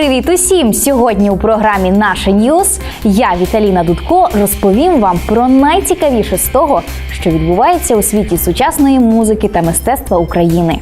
Привіт усім! Сьогодні у програмі Наша Ньюз я, Віталіна Дудко, розповім вам про найцікавіше з того, що відбувається у світі сучасної музики та мистецтва України.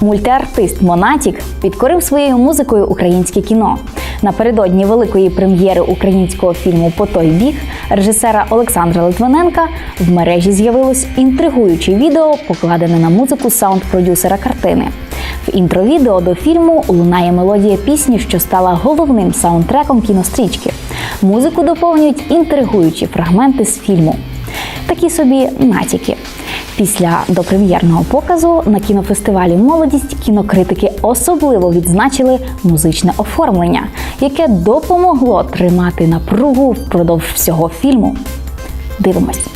Мультиартист Монатік підкорив своєю музикою українське кіно. Напередодні великої прем'єри українського фільму По той біг режисера Олександра Литвиненка в мережі з'явилось інтригуюче відео, покладене на музику саунд-продюсера картини. В інтровідео до фільму лунає мелодія пісні, що стала головним саундтреком кінострічки. Музику доповнюють інтригуючі фрагменти з фільму. Такі собі натяки. Після допрем'єрного показу на кінофестивалі Молодість кінокритики особливо відзначили музичне оформлення, яке допомогло тримати напругу впродовж всього фільму. Дивимось.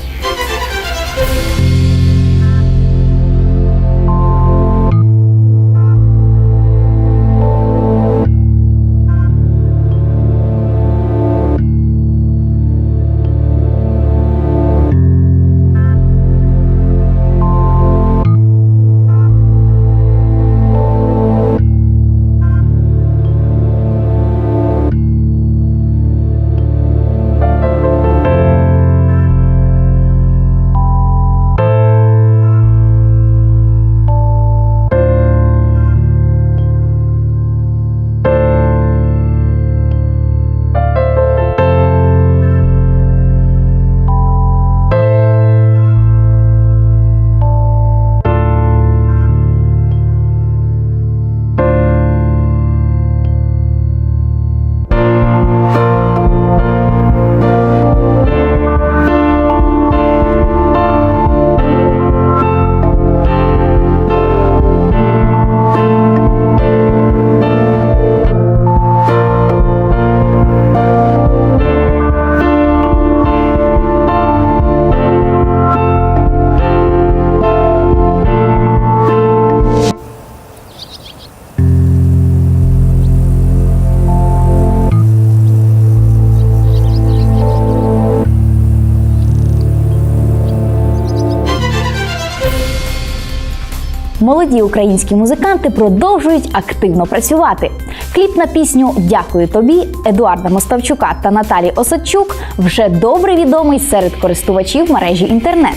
Молоді українські музиканти продовжують активно працювати. Кліп на пісню Дякую тобі Едуарда Моставчука та Наталі Осадчук вже добре відомий серед користувачів мережі інтернет.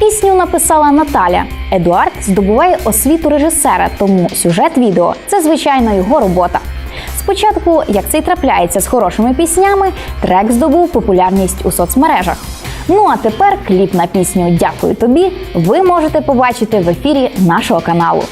Пісню написала Наталя. Едуард здобуває освіту режисера, тому сюжет відео це звичайно його робота. Спочатку, як це й трапляється з хорошими піснями, трек здобув популярність у соцмережах. Ну а тепер кліп на пісню Дякую тобі ви можете побачити в ефірі нашого каналу.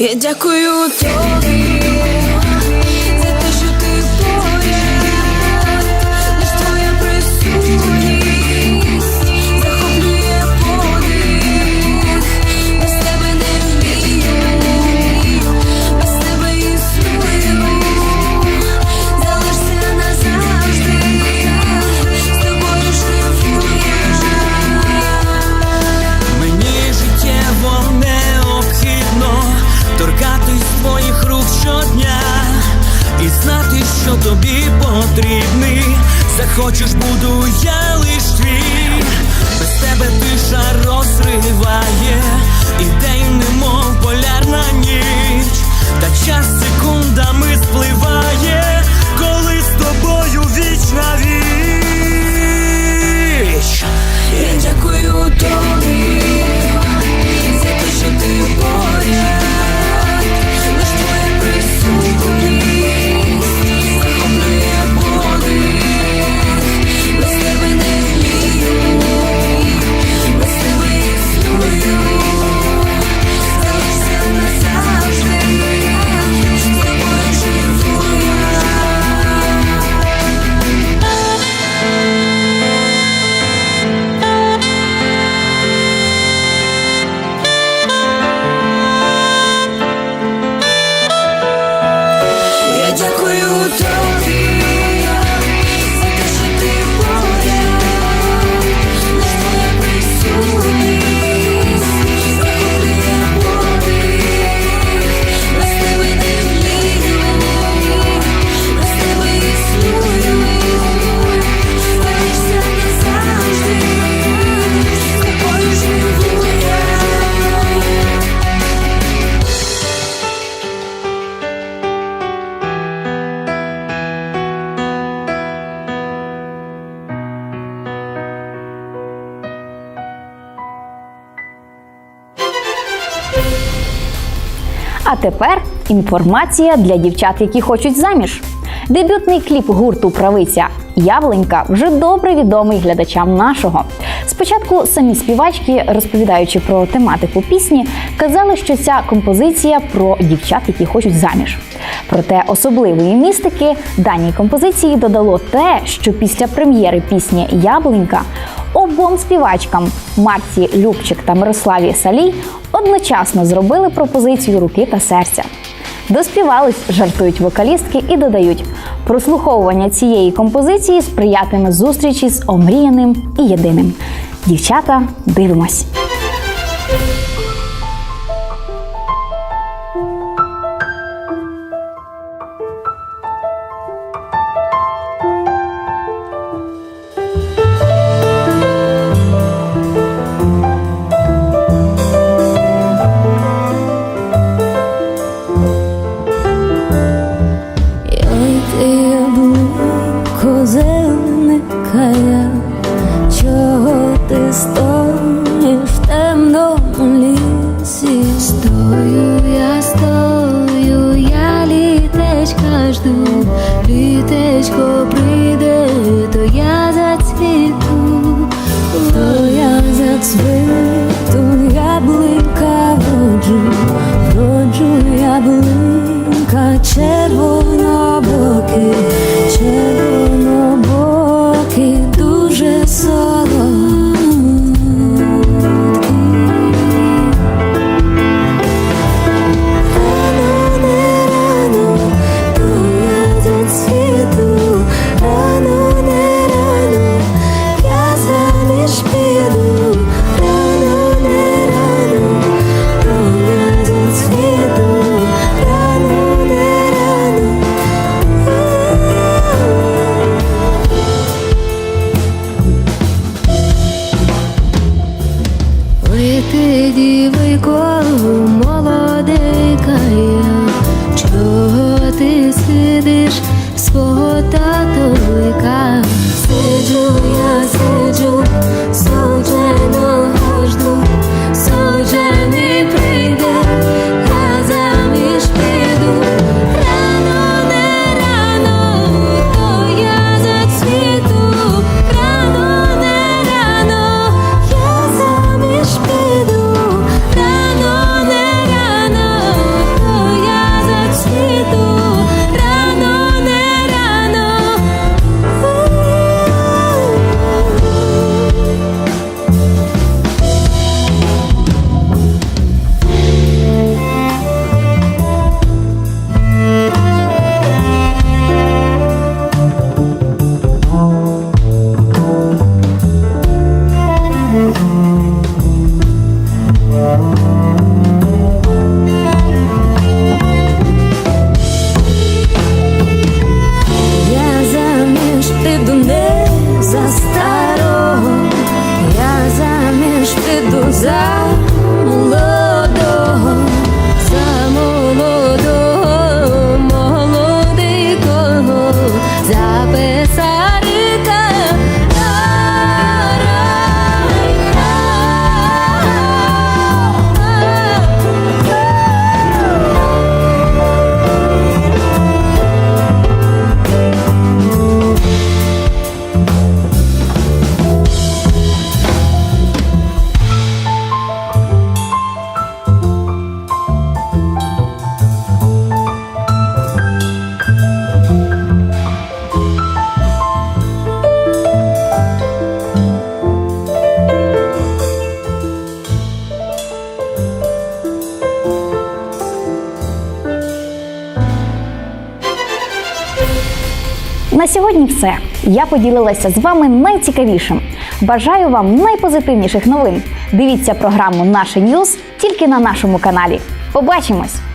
Я дякую тобі Захочеш, буду я лиш твій. Без тебе тиша розриває, і день немов полярна ніч, та час секундами спливає, коли з тобою віч на віч. Я дякую тобі тепер інформація для дівчат, які хочуть заміж. Дебютний кліп гурту Правиця Яблонька вже добре відомий глядачам нашого. Спочатку самі співачки, розповідаючи про тематику пісні, казали, що ця композиція про дівчат, які хочуть заміж. Проте особливої містики даній композиції додало те, що після прем'єри пісні Яблонька обом співачкам Марті Любчик та Мирославі Салій одночасно зробили пропозицію руки та серця. Доспівались, жартують вокалістки і додають, прослуховування цієї композиції сприятиме зустрічі з омріяним і єдиним. Дівчата, дивимось. Ой, ти На сьогодні все. Я поділилася з вами найцікавішим. Бажаю вам найпозитивніших новин. Дивіться програму Наше Ньюз тільки на нашому каналі. Побачимось!